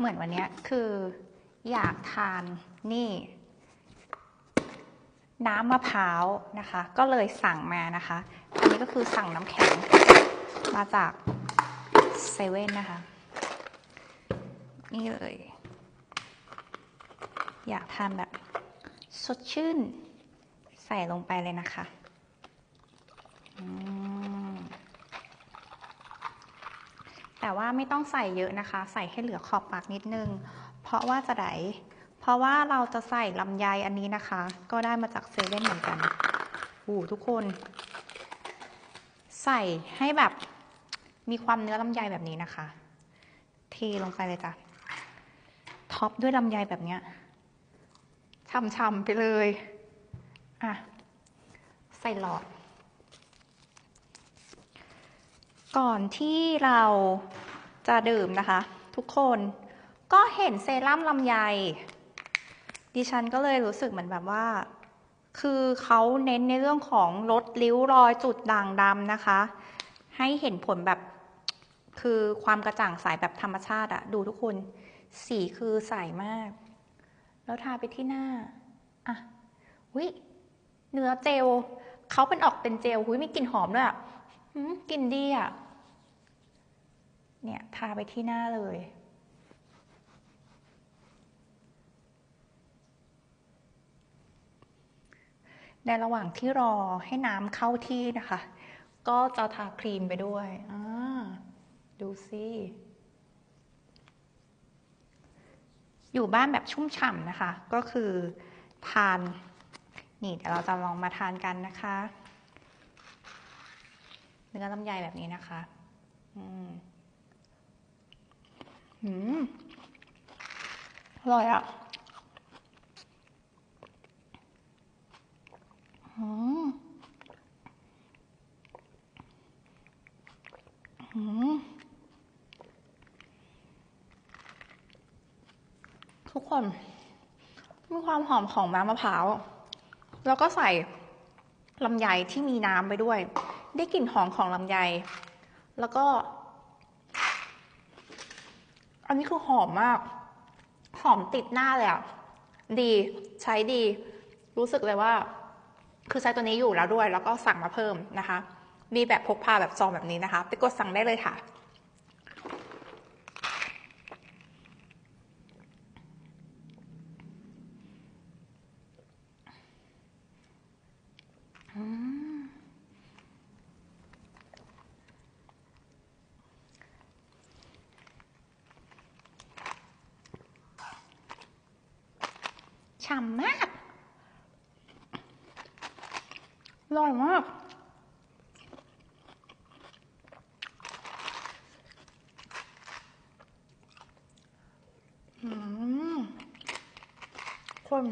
เหมือนวันนี้คืออยากทานนี่ น้ำมะพร้าวนะคะ ก็เลยสั่งมานะคะ อันนี้ก็คือสั่งน้ำแข็ง มาจากเซเว่นนะคะ นี่เลย อยากทานแบบสดชื่น ใส่ลงไปเลยนะคะ อืม แต่ว่าไม่ต้องใส่เยอะนะคะ ใส่ให้เหลือขอบปากนิดนึง เพราะว่าจะไดเพราะว่าเราจะใส่ลำไยอันนี้นะคะ ก็ได้มาจากเซเว่นเหมือนกันอู้ทุกคน ใส่ให้แบบมีความเนื้อลำไยแบบนี้นะคะ เทลงไปเลยจ้ะ ท็อปด้วยลำไยแบบเนี้ยช่ำๆไปเลย อะ ใส่หลอด ก่อนที่เรา จะดื่มนะคะ ทุกคนก็เห็นเซรั่มลำไย ดิฉันก็เลยรู้สึกเหมือนแบบว่า คือเขาเน้นในเรื่องของลดริ้วรอยจุดด่างดำนะคะ ให้เห็นผลแบบคือความกระจ่างใสแบบธรรมชาติอะดูทุกคน สีคือใสมาก แล้วทาไปที่หน้าอะวิเนื้อเจลเขาเป็นออกเป็นเจลหุยมีกลิ่นหอมด้วยอะกลิ่นดีอะ เนี่ยทาไปที่หน้าเลย ในระหว่างที่รอให้น้ำเข้าที่นะคะ ก็จะทาครีมไปด้วยอ่าดูสิอยู่บ้านแบบชุ่มฉ่ำนะคะ ก็คือทาน นี่เดี๋ยวเราจะลองมาทานกันนะคะเนื้อลำไยแบบนี้นะคะ อืม หืมอร่อยอะอืมอืมทุกคน มีความหอมของน้ำมะพร้าว แล้วก็ใส่ลำไยที่มีน้ำไปด้วย ได้กลิ่นหอมของลำไย แล้วก็ อันนี้คือหอมมาก หอมติดหน้าเลยอะดีใช้ดี รู้สึกเลยว่า คือใช้ตัวนี้อยู่แล้วด้วย แล้วก็สั่งมาเพิ่มนะคะ มีแบบพกพาแบบซองแบบนี้นะคะ ไปกดสั่งได้เลยค่ะ่ำมากอร่อยมากอืมคน